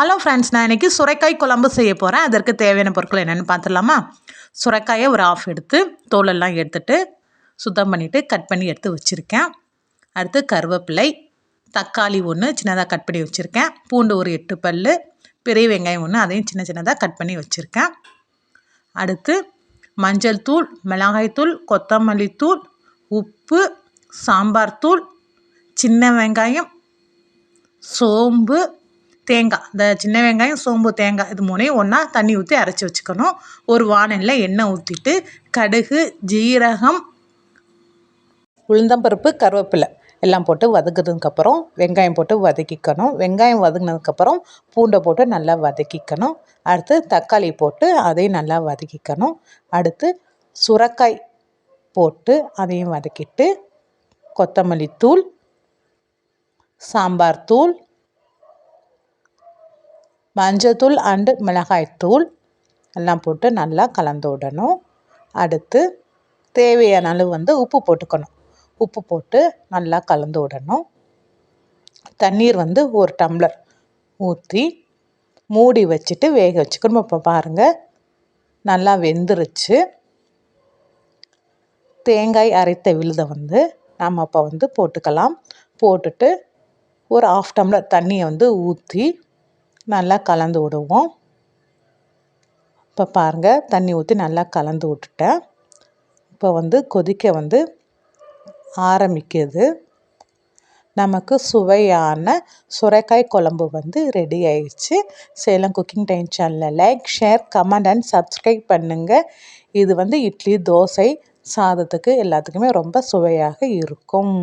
Hello friends நான் இன்றைக்கி சுரைக்காய் குழம்பு செய்ய போகிறேன் அதற்கு தேவையான பொருட்கள் என்னென்னு பார்த்துடலாமா? சுரைக்காயை ஒரு ஆஃப் எடுத்து தோலெல்லாம் எடுத்துட்டு சுத்தம் பண்ணிவிட்டு கட் பண்ணி எடுத்து வச்சுருக்கேன். அடுத்து கருவேப்பிலை தக்காளி ஒன்று சின்னதாக கட் பண்ணி வச்சுருக்கேன். பூண்டு ஒரு எட்டு பல் பெரிய வெங்காயம் ஒன்று அதையும் சின்ன சின்னதாக கட் பண்ணி வச்சுருக்கேன். அடுத்து மஞ்சள் தூள் மிளகாய் தூள் கொத்தமல்லி தூள் உப்பு சாம்பார் தூள் சின்ன வெங்காயம் சோம்பு தேங்காய். இந்த சின்ன வெங்காயம் சோம்பு தேங்காய் இது மூணையும் ஒன்றா தண்ணி ஊற்றி அரைச்சி வச்சுக்கணும். ஒரு வானலில் எண்ணெய் ஊற்றிட்டு கடுகு ஜீரகம் உளுந்தம்பருப்பு கருவேப்பிலை எல்லாம் போட்டு வதக்குனதுக்கப்புறம் வெங்காயம் போட்டு வதக்கிக்கணும். வெங்காயம் வதங்கினதுக்கப்புறம் பூண்டை போட்டு நல்லா வதக்கிக்கணும். அடுத்து தக்காளி போட்டு அதையும் நல்லா வதக்கிக்கணும். அடுத்து சுரக்காய் போட்டு அதையும் வதக்கிட்டு கொத்தமல்லி தூள் சாம்பார் தூள் மஞ்சத்தூள் அண்டு மிளகாய்த்தூள் எல்லாம் போட்டு நல்லா கலந்து விடணும். அடுத்து தேவையான அளவு வந்து உப்பு போட்டுக்கணும். உப்பு போட்டு நல்லா கலந்து விடணும். தண்ணீர் வந்து ஒரு டம்ளர் ஊற்றி மூடி வச்சுட்டு வேக வச்சுக்கணும். இப்போ பாருங்கள் நல்லா வெந்துருச்சு. தேங்காய் அரைத்த விழுதை வந்து நம்ம அப்போ வந்து போட்டுக்கலாம். போட்டுட்டு ஒரு ஆஃப் டம்ளர் தண்ணியை வந்து ஊற்றி நல்லா கலந்து விடுவோம். இப்போ பாருங்கள் தண்ணி ஊற்றி நல்லா கலந்து விட்டுட்டேன். இப்போ வந்து கொதிக்க வந்து ஆரம்பிக்குது. நமக்கு சுவையான சுரைக்காய் குழம்பு வந்து ரெடி ஆயிடுச்சு. சேலம் குக்கிங் டைம் சேனலில் like share comment and subscribe பண்ணுங்கள் இது வந்து இட்லி தோசை சாதத்துக்கு எல்லாத்துக்குமே ரொம்ப சுவையாக இருக்கும்.